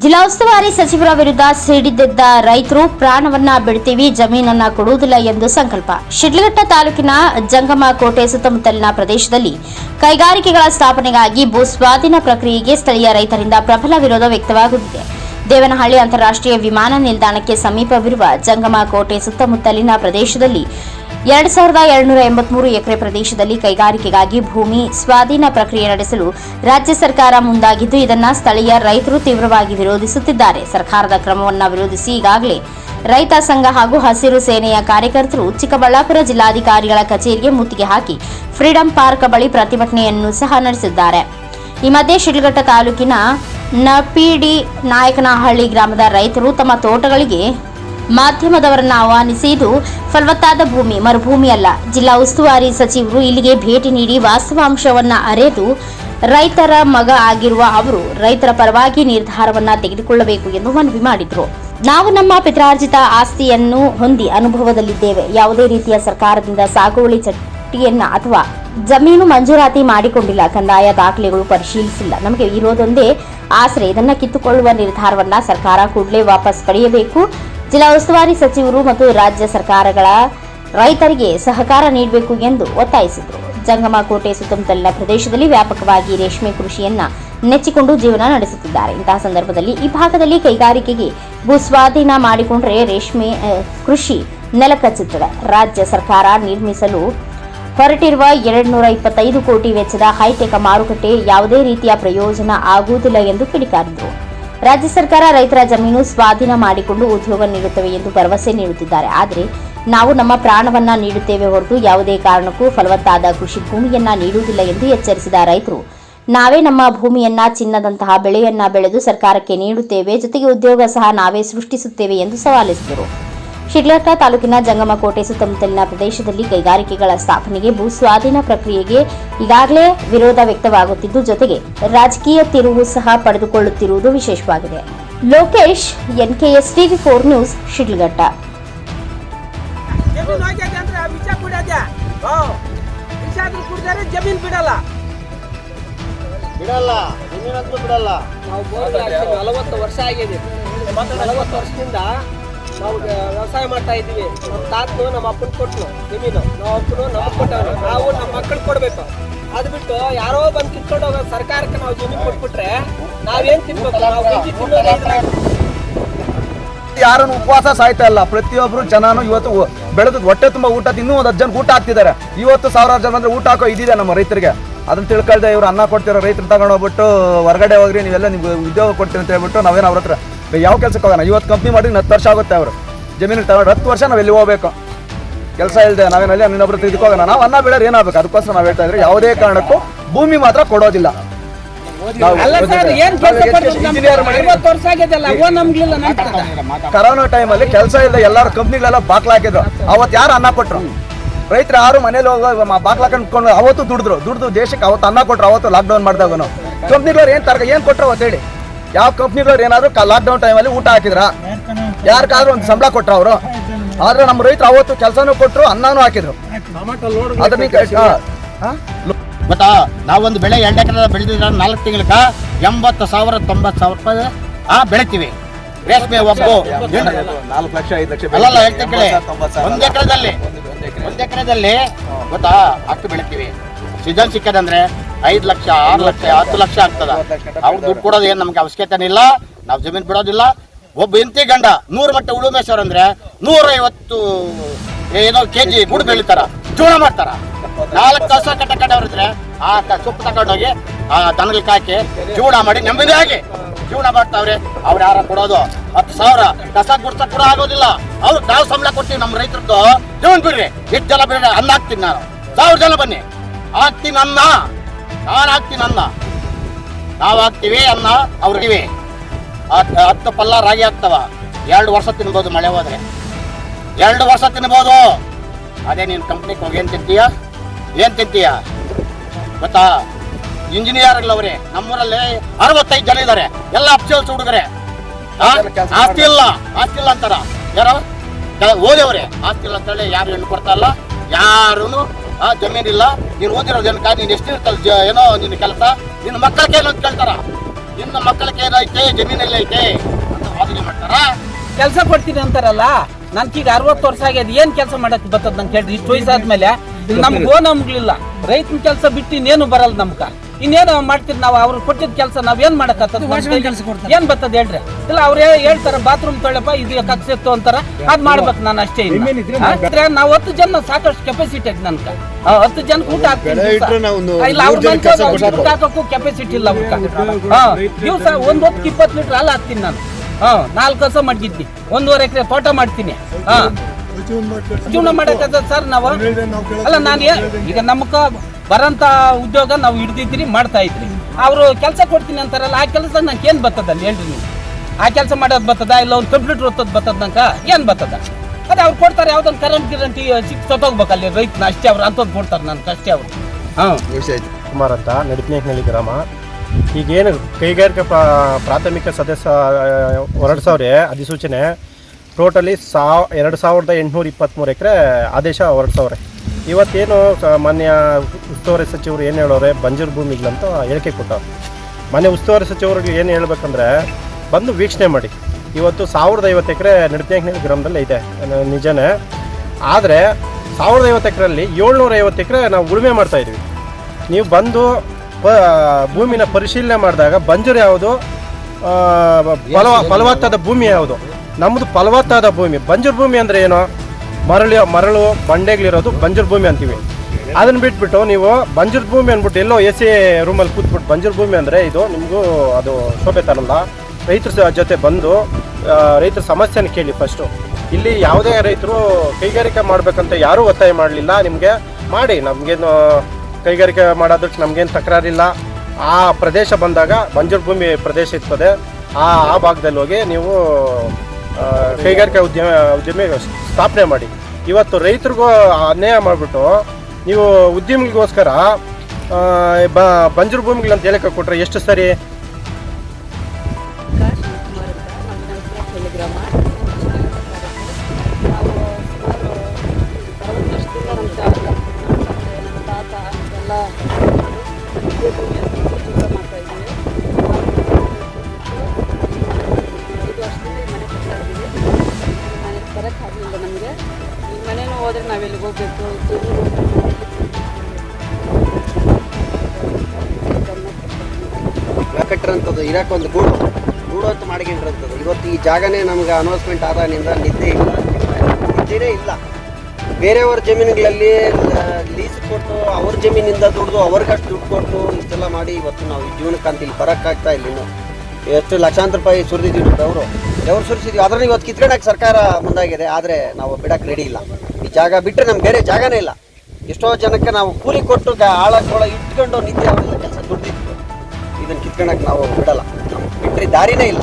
ಜಿಲ್ಲಾ ಉಸ್ತುವಾರಿ ಸಚಿವರ ವಿರುದ್ಧ ಸಿಡಿದಿದ್ದ ರೈತರು ಪ್ರಾಣವನ್ನ ಬಿಡ್ತೀವಿ, ಜಮೀನನ್ನ ಕೊಡುವುದಿಲ್ಲ ಎಂದು ಸಂಕಲ್ಪ. ಶಿಡ್ಲಘಟ್ಟ ತಾಲೂಕಿನ ಜಂಗಮ ಕೋಟೆ ಸುತ್ತಮುತ್ತಲಿನ ಪ್ರದೇಶದಲ್ಲಿ ಕೈಗಾರಿಕೆಗಳ ಸ್ಥಾಪನೆಗಾಗಿ ಭೂ ಸ್ವಾಧೀನ ಪ್ರಕ್ರಿಯೆಗೆ ಸ್ಥಳೀಯ ರೈತರಿಂದ ಪ್ರಬಲ ವಿರೋಧ ವ್ಯಕ್ತವಾಗುತ್ತಿದೆ. ದೇವನಹಳ್ಳಿ ಅಂತಾರಾಷ್ಟ್ರೀಯ ವಿಮಾನ ನಿಲ್ದಾಣಕ್ಕೆ ಸಮೀಪವಿರುವ ಜಂಗಮ ಕೋಟೆ ಸುತ್ತಮುತ್ತಲಿನ ಪ್ರದೇಶದಲ್ಲಿ ಎರಡ್ ಸಾವಿರದ ಏಳ್ನೂರ ಎಂಬತ್ಮೂರು ಎಕರೆ ಪ್ರದೇಶದಲ್ಲಿ ಕೈಗಾರಿಕೆಗಾಗಿ ಭೂಮಿ ಸ್ವಾಧೀನ ಪ್ರಕ್ರಿಯೆ ನಡೆಸಲು ರಾಜ್ಯ ಸರ್ಕಾರ ಮುಂದಾಗಿದ್ದು, ಇದನ್ನು ಸ್ಥಳೀಯ ರೈತರು ತೀವ್ರವಾಗಿ ವಿರೋಧಿಸುತ್ತಿದ್ದಾರೆ. ಸರ್ಕಾರದ ಕ್ರಮವನ್ನು ವಿರೋಧಿಸಿ ಈಗಾಗಲೇ ರೈತ ಸಂಘ ಹಾಗೂ ಹಸಿರು ಸೇನೆಯ ಕಾರ್ಯಕರ್ತರು ಚಿಕ್ಕಬಳ್ಳಾಪುರ ಜಿಲ್ಲಾಧಿಕಾರಿಗಳ ಕಚೇರಿಗೆ ಮುತ್ತಿಗೆ ಹಾಕಿ ಫ್ರೀಡಂ ಪಾರ್ಕ್ ಬಳಿ ಪ್ರತಿಭಟನೆಯನ್ನು ಸಹ ನಡೆಸಿದ್ದಾರೆ. ಈ ಮಧ್ಯೆ ಶಿಡ್ಲಘಟ್ಟ ತಾಲೂಕಿನ ನಪಿಡಿ ನಾಯಕನಹಳ್ಳಿ ಗ್ರಾಮದ ರೈತರು ತಮ್ಮ ತೋಟಗಳಿಗೆ ಮಾಧ್ಯಮದವರನ್ನು ಆಹ್ವಾನಿಸಿ ಇದು ಫಲವತ್ತಾದ ಭೂಮಿ, ಮರುಭೂಮಿ ಅಲ್ಲ. ಜಿಲ್ಲಾ ಉಸ್ತುವಾರಿ ಸಚಿವರು ಇಲ್ಲಿಗೆ ಭೇಟಿ ನೀಡಿ ವಾಸ್ತವಾಂಶವನ್ನು ಅರೆದು ರೈತರ ಮಗ ಆಗಿರುವ ಅವರು ರೈತರ ಪರವಾಗಿ ನಿರ್ಧಾರವನ್ನ ತೆಗೆದುಕೊಳ್ಳಬೇಕು ಎಂದು ಮನವಿ ಮಾಡಿದರು. ನಾವು ನಮ್ಮ ಪಿತ್ರಾರ್ಜಿತ ಆಸ್ತಿಯನ್ನು ಹೊಂದಿ ಅನುಭವದಲ್ಲಿದ್ದೇವೆ. ಯಾವುದೇ ರೀತಿಯ ಸರ್ಕಾರದಿಂದ ಸಾಗುವಳಿ ಚಟ್ಟಿಯನ್ನ ಅಥವಾ ಜಮೀನು ಮಂಜೂರಾತಿ ಮಾಡಿಕೊಂಡಿಲ್ಲ. ಕಂದಾಯ ದಾಖಲೆಗಳು ಪರಿಶೀಲಿಸಿಲ್ಲ. ನಮಗೆ ಇರೋದೊಂದೇ ಆಸರೆ ಇದನ್ನ ಕಿತ್ತುಕೊಳ್ಳುವ ನಿರ್ಧಾರವನ್ನ ಸರ್ಕಾರ ಕೂಡಲೇ ವಾಪಸ್ ಪಡೆಯಬೇಕು. ಜಿಲ್ಲಾ ಉಸ್ತುವಾರಿ ಸಚಿವರು ಮತ್ತು ರಾಜ್ಯ ಸರ್ಕಾರಗಳ ರೈತರಿಗೆ ಸಹಕಾರ ನೀಡಬೇಕು ಎಂದು ಒತ್ತಾಯಿಸಿದರು. ಜಂಗಮ ಕೋಟೆ ಸುತ್ತಮುತ್ತಲಿನ ಪ್ರದೇಶದಲ್ಲಿ ವ್ಯಾಪಕವಾಗಿ ರೇಷ್ಮೆ ಕೃಷಿಯನ್ನ ನೆಚ್ಚಿಕೊಂಡು ಜೀವನ ನಡೆಸುತ್ತಿದ್ದಾರೆ. ಇಂತಹ ಸಂದರ್ಭದಲ್ಲಿ ಈ ಭಾಗದಲ್ಲಿ ಕೈಗಾರಿಕೆಗೆ ಭೂ ಸ್ವಾಧೀನ ಮಾಡಿಕೊಂಡ್ರೆ ರೇಷ್ಮೆ ಕೃಷಿ ನೆಲಕಚ್ಚುತ್ತದೆ ರಾಜ್ಯ ಸರ್ಕಾರ ನಿರ್ಮಿಸಲು ಹೊರಟಿರುವ ಎರಡು ನೂರ ಇಪ್ಪತ್ತೈದು ಕೋಟಿ ವೆಚ್ಚದ ಹೈಟೆಕ್ ಮಾರುಕಟ್ಟೆ ಯಾವುದೇ ರೀತಿಯ ಪ್ರಯೋಜನ ಆಗುವುದಿಲ್ಲ ಎಂದು ಕಿಡಿಕಾರಿದರು. ರಾಜ್ಯ ಸರ್ಕಾರ ರೈತರ ಜಮೀನು ಸ್ವಾಧೀನ ಮಾಡಿಕೊಂಡು ಉದ್ಯೋಗ ನೀಡುತ್ತವೆ ಎಂದು ಭರವಸೆ ನೀಡುತ್ತಿದ್ದಾರೆ. ಆದರೆ ನಾವು ನಮ್ಮ ಪ್ರಾಣವನ್ನ ನೀಡುತ್ತೇವೆ ಹೊರತು ಯಾವುದೇ ಕಾರಣಕ್ಕೂ ಫಲವತ್ತಾದ ಕೃಷಿ ಭೂಮಿಯನ್ನ ನೀಡುವುದಿಲ್ಲ ಎಂದು ಎಚ್ಚರಿಸಿದ ರೈತರು, ನಾವೇ ನಮ್ಮ ಭೂಮಿಯನ್ನ, ಚಿನ್ನದಂತಹ ಬೆಳೆಯನ್ನ ಬೆಳೆದು ಸರ್ಕಾರಕ್ಕೆ ನೀಡುತ್ತೇವೆ, ಜೊತೆಗೆ ಉದ್ಯೋಗ ಸಹ ನಾವೇ ಸೃಷ್ಟಿಸುತ್ತೇವೆ ಎಂದು ಸವಾಲಿಸಿದರು. ಶಿಡ್ಲಘಟ್ಟ ತಾಲೂಕಿನ ಜಂಗಮಕೋಟೆ ಸುತ್ತಮುತ್ತಲಿನ ಪ್ರದೇಶದಲ್ಲಿ ಕೈಗಾರಿಕೆಗಳ ಸ್ಥಾಪನೆಗೆ ಭೂ ಸ್ವಾಧೀನ ಪ್ರಕ್ರಿಯೆಗೆ ಈಗಾಗಲೇ ವಿರೋಧ ವ್ಯಕ್ತವಾಗುತ್ತಿದ್ದು ಜೊತೆಗೆ ರಾಜಕೀಯ ತಿರುವು ಸಹ ಪಡೆದುಕೊಳ್ಳುತ್ತಿರುವುದು ವಿಶೇಷವಾಗಿದೆ. Lokesh NKS TV four news Sidlaghatta. ಜಮೀನು ಬಿಡಲ್ಲ. ಬಿಡಲ್ಲ ಜಮೀನಂತೂ ಬಿಡಲ್ಲ. ನಾವು ನಲವತ್ತು ವರ್ಷ ಆಗಿದೆ. ನಲವತ್ತು ವರ್ಷದಿಂದ ನಾವು ವ್ಯವಸಾಯ ಮಾಡ್ತಾ ಇದ್ದೀವಿ. ನಮ್ಮ ತಾತನು ನಮ್ಮ ಅಪ್ಪನ ಕೊಟ್ಟನು ಜಮೀನು. ನಾವು ಅಪ್ಪನು ನಮಗೆ ಕೊಟ್ಟವನು ನಾವು ನಮ್ಮ ಮಕ್ಕಳು ಕೊಡ್ಬೇಕು. ಅದು ಬಿಟ್ಟು ಯಾರೋ ಬಂದು ಕಿತ್ಕೊಂಡು ಹೋಗೋ ಸರ್ಕಾರಕ್ಕೆ ನಾವು ಜಮೀನು ಕೊಟ್ಬಿಟ್ರೆ ನಾವೇನ್ ತಿನ್ಬೇಕು? ನಾವು ಗಂಜಿ ತಿನ್ನೋದೇ ಯಾರನ್ನು ಉಪವಾಸ ಸಾಯ್ತಾ ಇಲ್ಲ. ಪ್ರತಿಯೊಬ್ಬರು ಜನನು ಇವತ್ತು ಬೆಳೆದು ಹೊಟ್ಟೆ ತುಂಬಾ ಊಟ ತಿನ್ನು ಒಂದು ಜನ ಊಟ ಹಾಕ್ತಿದ್ದಾರೆ. ಇವತ್ತು ಸಾವಿರಾರು ಜನ ಅಂದ್ರೆ ಊಟ ಹಾಕೋ ಇದಿದೆ ನಮ್ಮ ರೈತರಿಗೆ. ಅದನ್ನ ತಿಳ್ಕೊಳ್ದೆ ಇವ್ರು ಅನ್ನ ಕೊಡ್ತಿರೋ ರೈತರು ತಗೊಂಡೋಗ್ಬಿಟ್ಟು ಹೊರಗಡೆ ಹೋಗ್ರಿ, ನೀವೆಲ್ಲ ನಿಮ್ಗೆ ಉದ್ಯೋಗ ಕೊಡ್ತೀನಿ ಅಂತ ಹೇಳ್ಬಿಟ್ಟು ನಾವೇನು ಅವ್ರ ಹತ್ರ ಯಾವ ಕೆಲಸಕ್ಕೆ ಹೋಗೋಣ? ಇವತ್ತು ಕಂಪ್ನಿ ಮಾಡಿದ್ರೆ ಹತ್ತು ವರ್ಷ ಆಗುತ್ತೆ ಅವರು. ಜಮೀನಿಗೆ ತಗೊಂಡು ಹತ್ತು ವರ್ಷ ನಾವು ಎಲ್ಲಿ ಹೋಗ್ಬೇಕು? ಕೆಲಸ ಇಲ್ಲದೆ ನಾವೇನಲ್ಲಿ ಇನ್ನೊಬ್ರು ತೆಗೆದುಕೋಗೋಣ ನಾವು ಅನ್ನ ಬೆಳೆದ್ರೆ ಏನಾಗಬೇಕು? ಅದಕ್ಕೋಸ್ಕರ ನಾವು ಹೇಳ್ತಾ ಇದ್ರೆ ಯಾವುದೇ ಕಾರಣಕ್ಕೂ ಭೂಮಿ ಮಾತ್ರ ಕೊಡೋದಿಲ್ಲ. ಕರೋನಾ ಟೈಮಲ್ಲಿ ಕೆಲಸ ಇಲ್ಲ ಎಲ್ಲಾರು ಕಂಪ್ನಿಗಳೆಲ್ಲ ಬಾಕ್ಲ ಹಾಕಿದ್ರು. ಅವತ್ತು ಯಾರು ಅನ್ನ ಕೊಟ್ರು? ರೈತರು ಯಾರು ಮನೇಲಿ ಹೋಗೋ ಬಾಕ್ಲ ಕಂಡ್ಕೊಂಡು ಅವತ್ತು ದುಡಿದ್ರು. ದುಡ್ದು ದೇಶಕ್ಕೆ ಅವತ್ತು ಅನ್ನ ಕೊಟ್ರು ಅವತ್ತು ಲಾಕ್ಡೌನ್ ಮಾಡಿದಾಗ ಕಂಪ್ನಿಗಳವ್ರು ಏನ್ ತರ್ಕ ಏನ್ ಕೊಟ್ರು ಅವತ್ತು ಹೇಳಿ? ಯಾವ ಕಂಪ್ನಿಗಳವ್ರು ಏನಾದ್ರು ಲಾಕ್ಡೌನ್ ಟೈಮಲ್ಲಿ ಊಟ ಹಾಕಿದ್ರ? ಯಾರಿಗಾದ್ರೂ ಒಂದು ಸಂಬಳ ಕೊಟ್ಟರು ಅವರು? ಆದ್ರೆ ನಮ್ಮ ರೈತರು ಅವತ್ತು ಕೆಲಸನೂ ಕೊಟ್ಟರು ಅನ್ನನೂ ಹಾಕಿದ್ರು? ಗೊತ್ತಾ ನಾವೊಂದು ಬೆಳೆ ಎರಡು ಎಕರೆ ಬೆಳೆದಿದ್ರೆ ನಾಲ್ಕು ತಿಂಗಳಕ ಎಂಬತ್ತು ಸಾವಿರ ತೊಂಬತ್ತು ಸಾವಿರ ರೂಪಾಯಿ ಆ ಬೆಳಿತೀವಿ. ರೇಷ್ಮೆ ಒಬ್ಬು. ನಾಲ್ಕು ಲಕ್ಷ ಐದು ಲಕ್ಷ ಅಲ್ಲ ಹೇಳ್ತೀನಿ ಕೇಳಿ. ಒಂದು ಎಕರೆದಲ್ಲಿ. ಒಂದು ಎಕರೆದಲ್ಲಿ ಗೊತ್ತಾ? ಅಷ್ಟು ಬೆಳಿತೀವಿ. ಸೀಸನ್ ಸಿಕ್ಕದಂದ್ರೆ ಐದು ಲಕ್ಷ ಆರು ಲಕ್ಷ ಹತ್ತು ಲಕ್ಷ ಆಗ್ತದ. ಅವ್ರು ದುಡ್ಡು ಕೊಡೋದು ಏನು ನಮ್ಗೆ ಅವಶ್ಯಕತೆ ಇಲ್ಲ ನಾವು ಜಮೀನು ಬಿಡೋದಿಲ್ಲ. ಒಬ್ಬ ಇಂತಿ ಗಂಡ ನೂರು ಮಟ್ಟ ಉಳುಮೇಶ್ವರ ಅಂದ್ರೆ ನೂರೈವತ್ತು ಏನೋ ಕೆ ಜಿ ಗುಡ್ ಬೆಳಿತಾರ ಚೂಣ ಮಾಡ್ತಾರ. ನಾಲ್ಕು ಕಸ ಕಟ್ಟ ಕಟ್ಟವ್ರಿದ್ರೆ ಆ ಸೊಪ್ಪು ತಗೊಂಡೋಗಿ ಆ ದನಗಳಿಗೆ ಹಾಕಿ ಜೂಣ ಮಾಡಿ ನೆಮ್ಮದಿ ಹಾಕಿ ಜೀವನ ಮಾಡ್ತಾವ್ರೆ. ಅವ್ರು ಯಾರ ಕೊಡೋದು? ಹತ್ತು ಸಾವಿರ. ಕಸ ಗುಡ್ಸಕ್ ಕೂಡ ಆಗೋದಿಲ್ಲ. ಅವ್ರು ನಾವು ಸಂಬಳ ಕೊಡ್ತೀವಿ ನಮ್ಮ ರೈತರದ್ದು. ಜೀವನ ಬಿಡ್ರಿ. ಎಷ್ಟು ಜನ ಬಿಡ್ರಿ ಅನ್ನ ಹಾಕ್ತೀನಿ ನಾನು. ಸಾವಿರ ಜನ ಬನ್ನಿ. ಹಾಕ್ತೀನಿ ಅನ್ನ. ನಾನು ಹಾಕ್ತೀನಿ ಅನ್ನ ನಾವು ಹಾಕ್ತೀವಿ ಅನ್ನ ಅವ್ರಿಗೆ ಹತ್ತು ಪಲ್ಲ ರಾಗಿ ಆಗ್ತವ. ಎರಡು ವರ್ಷ ತಿನ್ಬೋದು ಮಳೆ ಹೋದ್ರೆ. ಎರಡು ವರ್ಷ ತಿನ್ಬೋದು. ಅದೇ ನೀನು ಕಂಪ್ನಿಗೆ ಹೋಗಿ ಏನು ತಿಂತೀಯ? ಏನು ತಿಂತೀಯ? ಗೊತ್ತಾ? ಇಂಜಿನಿಯರ್ಗಳವ್ರೆ ನಮ್ಮೂರಲ್ಲಿ ಅರವತ್ತೈದು ಜನ ಇದ್ದಾರೆ ಎಲ್ಲ ಅಪ್ಸಲ್ಸ್ ಹುಡುಗರೆ? ಆಸ್ತಿ ಇಲ್ಲ. ಆಸ್ತಿ ಇಲ್ಲ ಅಂತಾರ. ಯಾರು? ಓದವ್ರೆ ಆಸ್ತಿ ಇಲ್ಲ ಅಂತೇಳಿ ಯಾರು ಹೆಣ್ಣು ಕೊಡ್ತಾ ಇಲ್ಲ. ಯಾರೂ ಜಮೀನಿಲ್ಲ, ನೀನು ಓದಿರೋ ಜನಕ ನೀನು ಎಷ್ಟು ಏನೋ ನಿನ್ನ ಕೆಲಸ? ನಿನ್ನ ಮಕ್ಕಳ ಅಂತ ಕೇಳ್ತಾರ. ನಿನ್ನ ಮಕ್ಕಳ ಕೈದೈತೆ ಜಮೀನಲ್ಲಿ ಐತೆ ಅಂತ ವಾದನೆ ಮಾಡ್ತಾರ? ಕೆಲಸ ಕೊಡ್ತೀನಿ ಅಂತಾರಲ್ಲ ನನ್ಗೀಗ ಅರವತ್ತು ವರ್ಷ ಆಗ್ಯದ ಏನ್ ಕೆಲಸ ಮಾಡಕ್ ಬರ್ತದ ನಂಗೆ ಕೇಳ್ರಿ? ಇಷ್ಟು ವಯಸ್ಸಾದ್ಮೇಲೆ ನಮ್ಗೆ ಓ ನಮ್ಗಿಲ್ಲ ರೈತನ ಕೆಲಸ ಬಿಟ್ಟು ಇನ್ನೇನು ಬರಲ್ಲ ನಮ್ಗ. ಇನ್ನೇನು ಮಾಡ್ತೀರಿ ನಾವು ಅವ್ರು ಕೊಟ್ಟಿದ್ ಕೆಲಸ ನಾವ್ ಏನ್ ಮಾಡಕತ್ತದ ಏನ್ ಬರ್ತದ ಹೇಳ್ರಿ. ಇಲ್ಲ ಅವ್ರ ಹೇಳ್ತಾರ ಬಾತ್ರೂಮ್ ತೊಳೆಪ್ಪ ಇದು ಕಕ್ಸಿತ್ತು ಅಂತಾರ. ಅದ್ ಮಾಡ್ಬೇಕು ನಾನು ಅಷ್ಟೇ ಇಲ್ಲ. ನಾವ್ ಆದ್ರೆ ನಾವು ಹತ್ತು ಜನ ಸಾಕಷ್ಟು ಕೆಪಾಸಿಟಿ ಐತಿ ನನ್ಕ ಹತ್ತು ಜನ ಊಟ. ಇಲ್ಲ ಅವ್ರ ಊಟ ಹಾಕಕ್ಕೂ ಕೆಪಾಸಿಟಿ ಇಲ್ಲ ಊಟ ಹಾ ದಿವಸ ಒಂದ್ ಹೊತ್ತಿಗೆ ಇಪ್ಪತ್ತು ಲೀಟರ್ ಹಾಲು ಹಾಕ್ತೀನಿ ನಾನು. ಹಾ ನಾಲ್ಕು ಕಸ ಮಡಗಿದ್ನಿ. ಒಂದೂವರೆ ಎಕರೆ ತೋಟ ಮಾಡ್ತೀನಿ. ಹಾ. ಜೀವನ ಸರ್ ನಾವು ಅಲ್ಲ, ನಾನು ಈಗ ನಮ್ಕ ಬರಂತ ಉದ್ಯೋಗ ನಾವು ಹಿಡ್ದಿದ್ರಿ ಮಾಡ್ತಾ ಇದ್ರಿ ಅವರು ಕೆಲಸ ಕೊಡ್ತೀನಿ ಅಂತಾರಲ್ಲ, ಆ ಕೆಲಸ ನಂಗೆ ಏನ್ ಬತ್ತದ ಅಲ್ಲಿ ಹೇಳ್ರಿ ನೀವು. ಆ ಕೆಲಸ ಮಾಡೋದು ಬರ್ತದ, ಇಲ್ಲ ಒಂದು ಕಂಪ್ಯೂಟರ್ ಓದೋದು ಬರ್ತದ ನಂಕ ಏನ್ ಬರ್ತದ? ಅದೇ ಅವ್ರು ಕೊಡ್ತಾರೆ, ಯಾವ್ದೊಂದು ಕರೆಂಟ್ ಗಿರಂಟಿ ಸಿಕ್ ಸತ್ತೋಗ್ಬೇಕು ಅಲ್ಲಿ ರೈತನ, ಅಷ್ಟೇ ಅವ್ರು ಅಂತ ಕೊಡ್ತಾರೆ ನನ್ಗೆ, ಅಷ್ಟೇ ಅವ್ರು. ಹಾಂ. ಕುಮಾರ್ ಅಂತ ನಡಿಪಿನೇಕನಹಳ್ಳಿ ಗ್ರಾಮ. ಈಗೇನು ಕೈಗಾರಿಕಾ ಪ್ರಾ- ಪ್ರಾಥಮಿಕ ಸದಸ್ಯ ಹೊರಡಿಸವ್ರೆ ಅಧಿಸೂಚನೆ. ಟೋಟಲಿ ಸಾವ್, ಎರಡು ಸಾವಿರದ ಎಂಟುನೂರ ಇಪ್ಪತ್ತ್ಮೂರು ಎಕರೆ ಆದೇಶ ಹೊರಡಿಸವ್ರೆ. ಇವತ್ತೇನು ಸ- ಮಾನ್ಯ ಉಸ್ತುವಾರಿ ಸಚಿವರು ಏನು ಹೇಳೋರೆ, ಬಂಜರು ಭೂಮಿಗಳಂತ ಹೇಳಿಕೆ ಕೊಟ್ಟವ್ರು. ಮಾನ್ಯ ಉಸ್ತುವಾರಿ ಸಚಿವರಿಗೆ ಏನು ಹೇಳ್ಬೇಕಂದ್ರೆ, ಬಂದು ವೀಕ್ಷಣೆ ಮಾಡಿ. ಇವತ್ತು ಸಾವಿರದ ಐವತ್ತು ಎಕರೆ ನಿರ್ದೇಶನ ಗ್ರಾಮದಲ್ಲಿ ಇದೆ ನಿಜನೇ. ಆದರೆ ಸಾವಿರದ ಐವತ್ತು ಎಕರೆಯಲ್ಲಿ ಏಳ್ನೂರ ಐವತ್ತು ಎಕರೆ ನಾವು ಉಳುಮೆ ಮಾಡ್ತಾಯಿದ್ವಿ ನೀವು ಬಂದು ಪ, ಭೂಮಿನ ಪರಿಶೀಲನೆ ಮಾಡಿದಾಗ ಬಂಜರು ಯಾವುದು? ಫಲವ ಫಲವತ್ತಾದ ಭೂಮಿ ಯಾವುದು? ನಮ್ಮದು ಫಲವತ್ತಾದ ಭೂಮಿ. ಬಂಜರು ಭೂಮಿ ಅಂದರೆ ಏನು? ಮರಳು ಮರಳು, ಬಂಡೆಗಳಿರೋದು ಬಂಜರು ಭೂಮಿ ಅಂತೀವಿ. ಅದನ್ನ ಬಿಟ್ಬಿಟ್ಟು ನೀವು ಬಂಜರು ಭೂಮಿ ಅಂದ್ಬಿಟ್ಟು ಎಲ್ಲೋ ಎ ಸಿ ರೂಮಲ್ಲಿ ಕೂತ್ಬಿಟ್ಟು ಬಂಜರು ಭೂಮಿ ಅಂದರೆ ಇದು ನಿಮಗೂ ಅದು ಶೋಭೆ ತರಲ್ಲ. ರೈತರ ಜೊತೆ ಬಂದು ರೈತರ ಸಮಸ್ಯೆನ ಕೇಳಿ ಫಸ್ಟು ಇಲ್ಲಿ ಯಾವುದೇ ರೈತರು ಕೈಗಾರಿಕೆ ಮಾಡಬೇಕಂತ ಯಾರೂ ಒತ್ತಾಯ ಮಾಡಲಿಲ್ಲ. ನಿಮಗೆ ಮಾಡಿ, ನಮಗೇನು ಕೈಗಾರಿಕೆ ಮಾಡೋದಕ್ಕೆ ನಮಗೇನು ತಕರಾರಿಲ್ಲ. ಆ ಪ್ರದೇಶ ಬಂದಾಗ ಬಂಜರು ಭೂಮಿ ಪ್ರದೇಶ ಇರ್ತದೆ. ಆ ಆ ಭಾಗದಲ್ಲಿ ಹೋಗಿ ನೀವು ಕೈಗಾರಿಕಾ ಉದ್ಯಮ, ಉದ್ಯಮಿ ಸ್ಥಾಪನೆ ಮಾಡಿ. ಇವತ್ತು ರೈತರಿಗೂ ಅನ್ಯಾಯ ಮಾಡಿಬಿಟ್ಟು ನೀವು ಉದ್ಯಮಿಗಳಿಗೋಸ್ಕರ ಬ, ಬಂಜರು ಭೂಮಿಗಳಂತ ಹೇಳಕ್ಕೆ ಕೊಟ್ಟರೆ ಎಷ್ಟು ಸರಿ ನಾವೆಲ್ಲಿಗೆ ಹೋಗ್ಬೇಕು. ಕಟ್ಟಿರೋಂಥದ್ದು ಗೂಡು ಗೂಡು. ಅಂತ ಮಾಡ್ಕೊಂಡಿರೋಂಥದ್ದು ಇವತ್ತು ಈ ಜಾಗನೇ ನಮ್ಗೆ ಅನೌನ್ಸ್ಮೆಂಟ್ ಆದಾನಿಂದ ನಿದ್ದೆ ಇಲ್ಲ. ನಿದ್ದೆನೇ ಇಲ್ಲ. ಬೇರೆಯವ್ರ ಜಮೀನುಗಳಲ್ಲಿ ಲೀಸ್ ಕೊಟ್ಟು ಅವ್ರ ಜಮೀನಿಂದ ದುಡ್ದು ಅವ್ರಿಗಷ್ಟು ದುಡ್ಡು ಕೊಟ್ಟು ಇಷ್ಟೆಲ್ಲ ಮಾಡಿ ಇವತ್ತು ನಾವು ಈ ಜೀವನಕ್ಕಂತ ಇಲ್ಲಿ ಬರೋಕ್ಕಾಗ್ತಾ ಇಲ್ಲ ಇನ್ನು. ಎಷ್ಟು ಲಕ್ಷಾಂತರ ರೂಪಾಯಿ ಸುರಿದಿದ್ದೀವಿ ಅವರು. ಎವ್ರು ಸುರಿಸಿದ್ವಿ? ಆದ್ರೆ ಇವತ್ತು ಕಿತ್ಕೊಳಕ್ಕೆ ಸರ್ಕಾರ ಮುಂದಾಗಿದೆ. ಆದರೆ ನಾವು ಬಿಡಕ್ಕೆ ರೆಡಿ ಇಲ್ಲ. ಜಾಗ ಬಿಟ್ಟರೆ ನಮ್ಗೆ ಬೇರೆ ಜಾಗನೇ ಇಲ್ಲ. ಎಷ್ಟೋ ಜನಕ್ಕೆ ನಾವು ಕೂಲಿ ಕೊಟ್ಟು ಗ- ಆಳ ಕೊಳ ಇಟ್ಕೊಂಡು ನಿದ್ದೆ ಅವರೆಲ್ಲ ಕೆಲಸ ದುಡ್ಡಿತ್ತು ಇದನ್ನು ಕಿತ್ಕೊಳಕ್ಕೆ ನಾವು ಬಿಡಲ್ಲ. ಬಿಟ್ಟರೆ ದಾರಿನೇ ಇಲ್ಲ.